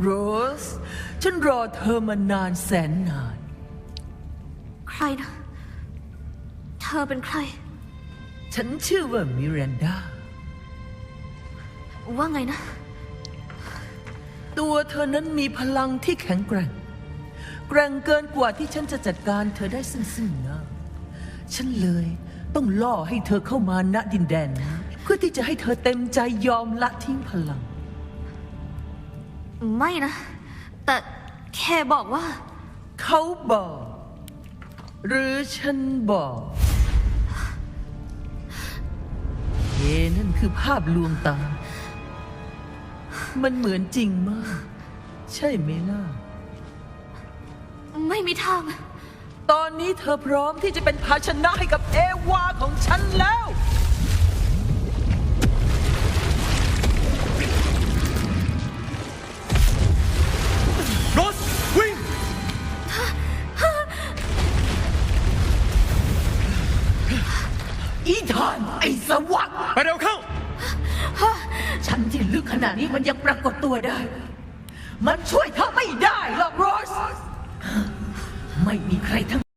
โรส ฉันรอเธอมานานแสนนาน ใครนะ เธอเป็นใคร ฉันชื่อว่ามิรันดา ว่าไงนะ ตัวเธอนั้นมีพลังที่แข็งแกร่ง แกร่งเกินกว่าที่ฉันจะจัดการเธอได้ซึ่งซึ่งหน้าฉันเลยต้องล่อให้เธอเข้ามาณดินแดนนี้เพื่อที่จะให้เธอเต็มใจยอมละทิ้งพลัง ไม่นะ แต่แค่บอกว่า เขาบอก หรือฉันบอกเยนั่นคือภาพลวงตา มันเหมือนจริงมาก ใช่ไหมล่ะ ไม่มีทาง ตอนนี้เธอพร้อมที่จะเป็นภาชนะให้กับเอวาของฉันแล้ว อีธาน ไอ้สวัสดไปเร็วเข้าฉันที่ลึกขนาดนี้มันยังปรากฏตัวได้ มันช่วยเธอไม่ได้หรอกโรส ไม่มีใครทั้ง